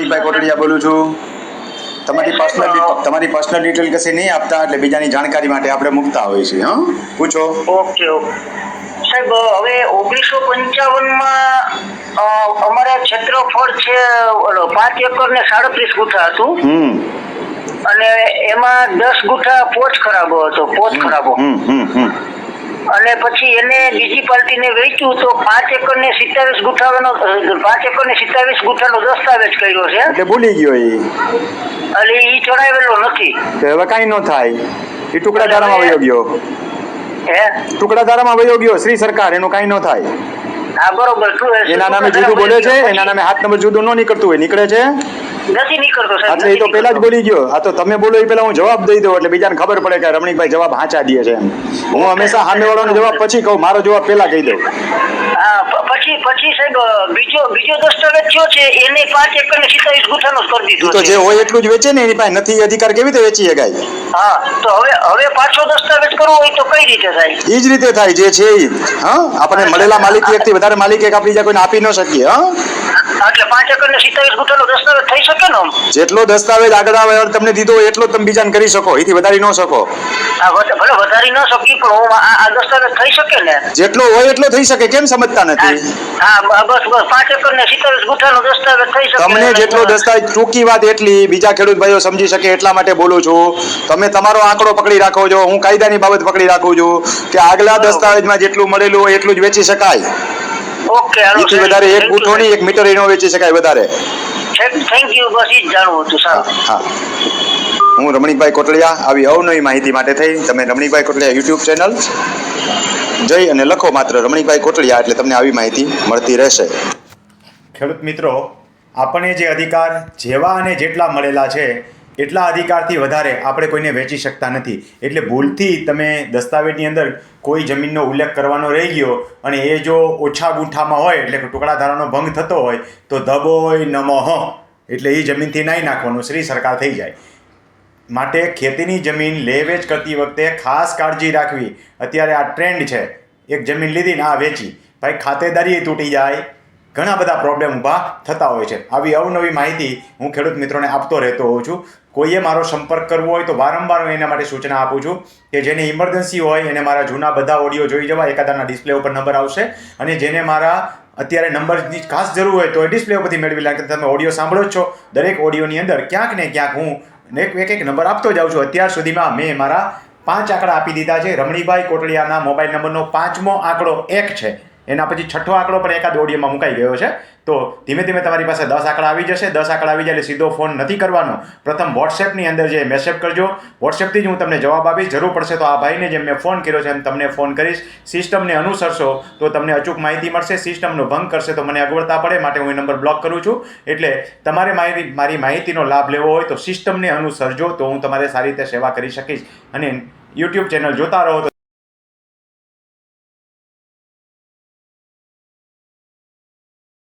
રમણીકભાઈ કોટડિયા બોલું છું. તમારી પર્સનલ તમારી પર્સનલ ડિટેલ કશી નહીં આપતા એટલે બીજાની જાણકારી માટે આપણે મૂકતા હોઈએ છીએ હા? પૂછો. Okay okay. સાહેબ હવે ઓગણીસો પંચાવનમાં અમારે ક્ષેત્રફળ છે પાંચ એકર ને સાડત્રીસ ગુઠા હતું. અને એમાં દસ ગુઠા પોચ ખરાબો હતો પોચ ખરાબો. હમ હમ. અને પછી એને બીજી પાર્ટીને વેચ્યું તો પાંચ એકર ને સિત્તાવીસ ગુઠાનો પાંચ એકર ને સિત્તાવીસ ગુઠાનો દસ્તાવેજ કર્યો છે. એટલે ભૂલી ગયો એ. એટલે એ ચડાવેલો નથી. હવે કાંઈ ન થાય. એ ટુકડા ધારામાં વયો ગયો. હે? ટુકડા ધારામાં વયો ગયો શ્રી સરકાર એનું કાંઈ ન થાય. હા બરોબર શું એના નામે જુદું બોલે છે એના નામે હાથ નંબર જુદું ન નીકળતું હોય નીકળે છે? નથી નીકળતો સાહેબ એટલે એ તો પેલા જ બોલી ગયો. આ તો તમે બોલો એ પેલા હું જવાબ દઈ દઉં એટલે બીજાને ખબર પડે કે રમણીકભાઈ જવાબ હાચા દે છે એમ. હું હંમેશા સામેવાળાનો જવાબ પછી કહું મારો જવાબ પેલા કહી દઉં. પછી પછી સાહેબ બીજો બીજો દસ્તાવેજ થયો છે? એને પાંચ એકર ને સિત્તાવીસ ગુઠાનો કરી દીધો તો જે હોય એટલું જ વેચે ને એની પાસે નથી અધિકાર કેવી રીતે વેચી શકાય? હા તો હવે હવે પાછો દસ્તાવેજ કરવો હોય તો કઈ રીતે થાય? એ જ રીતે થાય જે છે એ હા આપણને મળેલા માલિકી એકથી વધારે માલિક એક આપણી બીજા કોઈને આપી ન શકીએ હા? એટલે પાંચ એકર ને સિત્તાવીસ ગુઠાનો દસ્તાવેજ થઈ શકે ને જેટલો દસ્તાવેજ આગળ આવે તમને દીધો એટલો તમે બીજાને કરી શકો. એથી વધારી ન શકો. ભલે વધારી ન શકી પણ આ દસ્તાવેજ થઈ શકે ને? જેટલો હોય એટલો થઈ શકે. કેમ સમજતા નથી? હા બસ બસ પાંચ એકર ને સિત્તાવીસ ગુઠાનો દસ્તાવેજ થઈ શકે તમને જેટલો દસ્તાવેજ ટૂંકી વાત એટલી બીજા ખેડૂત ભાઈઓ સમજી શકે એટલા માટે બોલું છું. તમે તમારો આંકડો પકડી રાખો છો. હું કાયદાની બાબત પકડી રાખું છું કે આગલા દસ્તાવેજમાં જેટલું મળેલું હોય એટલું જ વેચી શકાય. ઓકે એથી વધારે એક ગુઠો નહીં એક મીટર એનો વેચી શકાય વધારે. થેન્ક યુ બસ ઈ જ જાણવું હતું સર. હા. હું રમણીકભાઈ કોટડિયા આવી અવનવી માહિતી માટે થઈ. તમે રમણીકભાઈ કોટડિયા યુટ્યુબ ચેનલ જઈ અને લખો માત્ર રમણીકભાઈ કોટડિયા એટલે તમને આવી માહિતી મળતી રહેશે. ખેડૂત મિત્રો આપણને જે અધિકાર જેવા અને જેટલા મળેલા છે એટલા અધિકારથી વધારે આપણે કોઈને વેચી શકતા નથી. એટલે ભૂલથી તમે દસ્તાવેજની અંદર કોઈ જમીનનો ઉલ્લેખ કરવાનો રહી ગયો અને એ જો ઓછા ગુંઠામાં હોય, એટલે કે ટુકડા ધારાનો ભંગ થતો હોય, તો ધબોય નમઃ. એટલે એ જમીનથી નાહી નાખવાનું, શ્રી સરકાર થઈ જાય. માટે ખેતીની જમીન લે વેચ કરતી વખતે ખાસ કાળજી રાખવી. અત્યારે આ ટ્રેન્ડ છે. એક જમીન લીધી ને આ વેચી. ભાઈ, ખાતેદારી તૂટી જાય. ઘણા બધા પ્રોબ્લેમ ઊભા થતા હોય છે. આવી અવનવી માહિતી હું ખેડૂત મિત્રોને આપતો રહેતો હોઉં છું. કોઈએ મારો સંપર્ક કરવો હોય તો વારંવાર હું એના માટે સૂચના આપું છું કે જેને ઇમરજન્સી હોય, એને મારા જૂના બધા ઓડિયો જોઈ જવા એકાદાના ડિસ્પ્લે ઉપર નંબર આવશે અને જેને મારા અત્યારે નંબરની ખાસ જરૂર હોય તો એ ડિસ્પ્લે ઉપરથી મેળવી લે કે તમે ઓડિયો સાંભળો છો. દરેક ઓડિયોની અંદર ક્યાંક ને ક્યાંક હું એક એક નંબર આપતો જાઉં છું. અત્યાર સુધીમાં મેં મારા પાંચ આંકડા આપી દીધા છે. રમણીભાઈ કોટડિયાના મોબાઈલ નંબરનો પાંચમો આંકડો એક છે. એના પછી છઠ્ઠો આંકડો પણ એકાદ ઓડિયોમાં મુકાઈ ગયો છે. તો ધીમે ધીમે તમારી પાસે દસ આંકડા આવી જશે. દસ આંકડા આવી જાય એટલે સીધો ફોન નથી કરવાનો. પ્રથમ વોટ્સએપની અંદર જે મેસેજ કરજો. વોટ્સએપથી જ હું તમને જવાબ આપીશ. જરૂર પડશે તો આ ભાઈને જેમ મેં ફોન કર્યો છે એમ તમને ફોન કરીશ. સિસ્ટમને અનુસરશો તો તમને અચૂક માહિતી મળશે. સિસ્ટમનો ભંગ કરશે તો મને અગવડતા પડે. માટે હું એ નંબર બ્લોક કરું છું. એટલે તમારે મારી મારી માહિતીનો લાભ લેવો હોય તો સિસ્ટમને અનુસરજો તો હું તમારે સારી રીતે સેવા કરી શકીશ. અને યુટ્યુબ ચેનલ જોતા રહો તો